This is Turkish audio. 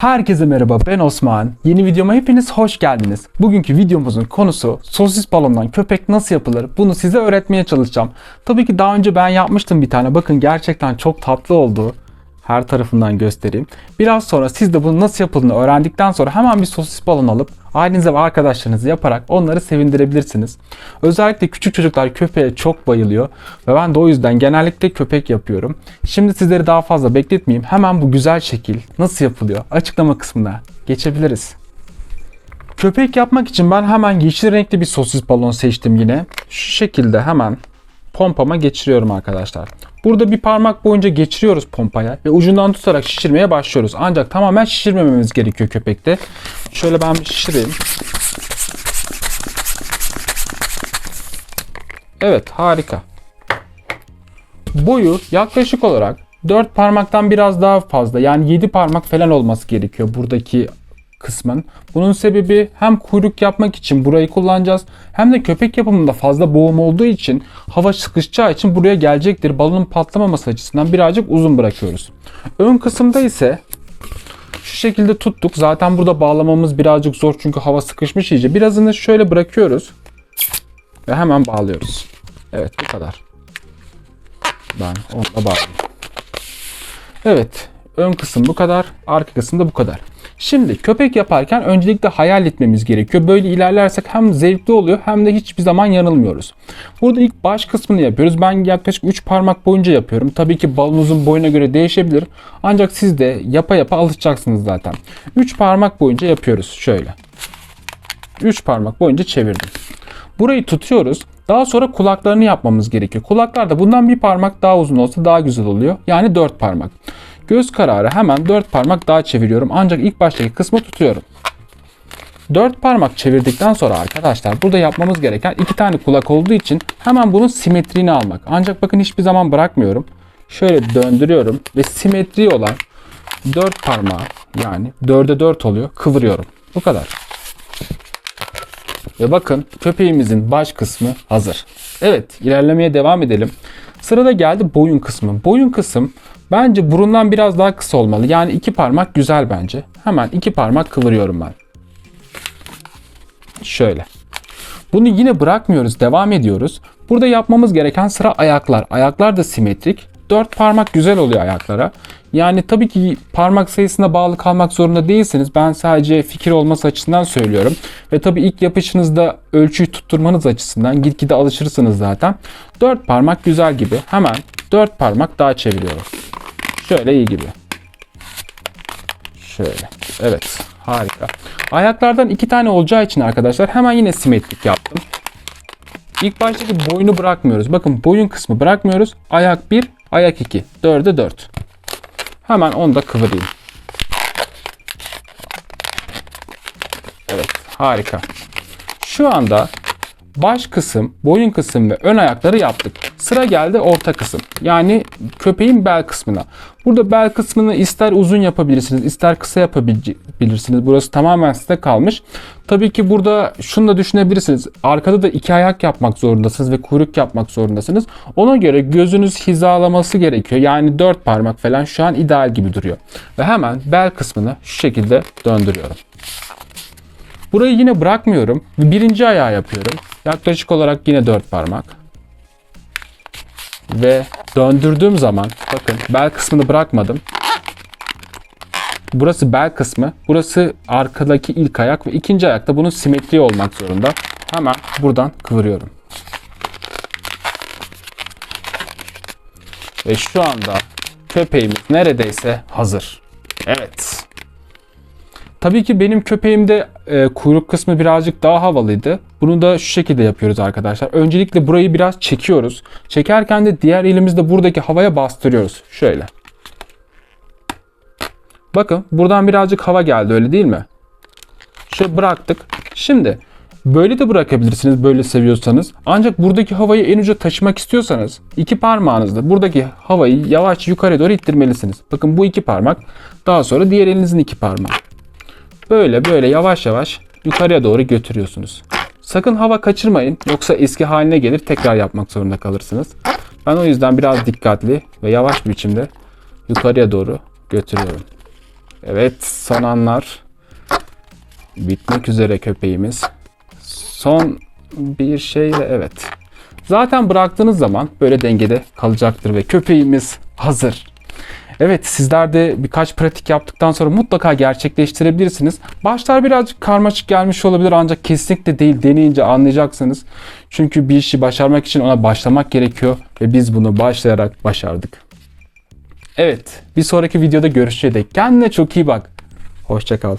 Herkese merhaba ben Osman. Yeni videoma hepiniz hoş geldiniz. Bugünkü videomuzun konusu sosis balondan köpek nasıl yapılır bunu size öğretmeye çalışacağım. Tabii ki daha önce ben yapmıştım bir tane. Bakın gerçekten çok tatlı oldu. Her tarafından göstereyim. Biraz sonra siz de bunun nasıl yapıldığını öğrendikten sonra hemen bir sosis balon alıp ailenize ve arkadaşlarınızı yaparak onları sevindirebilirsiniz. Özellikle küçük çocuklar köpeğe çok bayılıyor ve ben de o yüzden genellikle köpek yapıyorum. Şimdi sizleri daha fazla bekletmeyeyim. Hemen bu güzel şekil nasıl yapılıyor açıklama kısmına geçebiliriz. Köpek yapmak için ben hemen yeşil renkli bir sosis balon seçtim yine. Şu şekilde hemen pompama geçiriyorum arkadaşlar. Burada bir parmak boyunca geçiriyoruz pompaya ve ucundan tutarak şişirmeye başlıyoruz. Ancak tamamen şişirmememiz gerekiyor köpekte. Şöyle ben şişireyim. Evet harika. Boyu yaklaşık olarak 4 parmaktan biraz daha fazla yani 7 parmak falan olması gerekiyor buradaki kısmın. Bunun sebebi hem kuyruk yapmak için burayı kullanacağız hem de köpek yapımında fazla boğum olduğu için hava sıkışacağı için buraya gelecektir. Balonun patlamaması açısından birazcık uzun bırakıyoruz. Ön kısımda ise şu şekilde tuttuk. Zaten burada bağlamamız birazcık zor çünkü hava sıkışmış iyice. Birazını şöyle bırakıyoruz ve hemen bağlıyoruz. Evet bu kadar. Ben onu da bağlayayım. Evet ön kısım bu kadar, arka kısım da bu kadar. Şimdi köpek yaparken öncelikle hayal etmemiz gerekiyor. Böyle ilerlersek hem zevkli oluyor hem de hiçbir zaman yanılmıyoruz. Burada ilk baş kısmını yapıyoruz. Ben yaklaşık 3 parmak boyunca yapıyorum. Tabii ki balonunuzun boyuna göre değişebilir. Ancak siz de yapa yapa alışacaksınız zaten. 3 parmak boyunca yapıyoruz şöyle. 3 parmak boyunca çevirdim. Burayı tutuyoruz. Daha sonra kulaklarını yapmamız gerekiyor. Kulaklar da bundan bir parmak daha uzun olsa daha güzel oluyor. Yani 4 parmak. Göz kararı hemen 4 parmak daha çeviriyorum. Ancak ilk baştaki kısmı tutuyorum. 4 parmak çevirdikten sonra arkadaşlar burada yapmamız gereken iki tane kulak olduğu için hemen bunun simetriğini almak. Ancak bakın hiçbir zaman bırakmıyorum. Şöyle döndürüyorum ve simetri olan 4 parmağı yani 4'e 4 oluyor kıvırıyorum. Bu kadar. Ve bakın köpeğimizin baş kısmı hazır. Evet ilerlemeye devam edelim. Sırada geldi boyun kısmı. Boyun kısım bence burundan biraz daha kısa olmalı. Yani iki parmak güzel bence. Hemen iki parmak kıvırıyorum ben. Şöyle. Bunu yine bırakmıyoruz. Devam ediyoruz. Burada yapmamız gereken sıra ayaklar. Ayaklar da simetrik. 4 parmak güzel oluyor ayaklara. Yani tabii ki parmak sayısına bağlı kalmak zorunda değilsiniz. Ben sadece fikir olması açısından söylüyorum. Ve tabii ilk yapışınızda ölçüyü tutturmanız açısından gitgide alışırsınız zaten. 4 parmak güzel gibi. Hemen 4 parmak daha çeviriyorum. Şöyle iyi gibi. Şöyle. Evet. Harika. Ayaklardan iki tane olacağı için arkadaşlar hemen yine simetrik yaptım. İlk baştaki boynu bırakmıyoruz. Bakın boyun kısmı bırakmıyoruz. Ayak 1, ayak 2. 4'e 4. Hemen onu da kıvırayım. Evet harika. Şu anda baş kısım, boyun kısım ve ön ayakları yaptık. Sıra geldi orta kısım. Yani köpeğin bel kısmına. Burada bel kısmını ister uzun yapabilirsiniz, ister kısa yapabilirsiniz. Burası tamamen size kalmış. Tabii ki burada şunu da düşünebilirsiniz. Arkada da iki ayak yapmak zorundasınız ve kuyruk yapmak zorundasınız. Ona göre gözünüz hizalaması gerekiyor. Yani dört parmak falan şu an ideal gibi duruyor. Ve hemen bel kısmını şu şekilde döndürüyorum. Burayı yine bırakmıyorum. Birinci ayağı yapıyorum. Yaklaşık olarak yine dört parmak. Ve döndürdüğüm zaman bakın bel kısmını bırakmadım. Burası bel kısmı. Burası arkadaki ilk ayak ve ikinci ayakta bunun simetri olmak zorunda. Hemen buradan kıvırıyorum. Ve şu anda köpeğimiz neredeyse hazır. Evet. Tabii ki benim köpeğimde e, kuyruk kısmı birazcık daha havalıydı. Bunu da şu şekilde yapıyoruz arkadaşlar. Öncelikle burayı biraz çekiyoruz. Çekerken de diğer elimizde buradaki havaya bastırıyoruz. Şöyle. Bakın buradan birazcık hava geldi öyle değil mi? Şöyle bıraktık. Şimdi böyle de bırakabilirsiniz böyle seviyorsanız. Ancak buradaki havayı en uca taşımak istiyorsanız iki parmağınızla buradaki havayı yavaş yukarı doğru ittirmelisiniz. Bakın bu iki parmak. Daha sonra diğer elinizin iki parmağı. Böyle böyle yavaş yavaş yukarıya doğru götürüyorsunuz. Sakın hava kaçırmayın yoksa eski haline gelir tekrar yapmak zorunda kalırsınız. Ben o yüzden biraz dikkatli ve yavaş bir biçimde yukarıya doğru götürüyorum. Evet son anlar. Bitmek üzere köpeğimiz. Son bir şeyle evet. Zaten bıraktığınız zaman böyle dengede kalacaktır ve köpeğimiz hazır. Evet sizler de birkaç pratik yaptıktan sonra mutlaka gerçekleştirebilirsiniz. Başlar birazcık karmaşık gelmiş olabilir ancak kesinlikle değil deneyince anlayacaksınız. Çünkü bir işi başarmak için ona başlamak gerekiyor ve biz bunu başlayarak başardık. Evet bir sonraki videoda görüşeceğiz. Kendine çok iyi bak. Hoşçakal.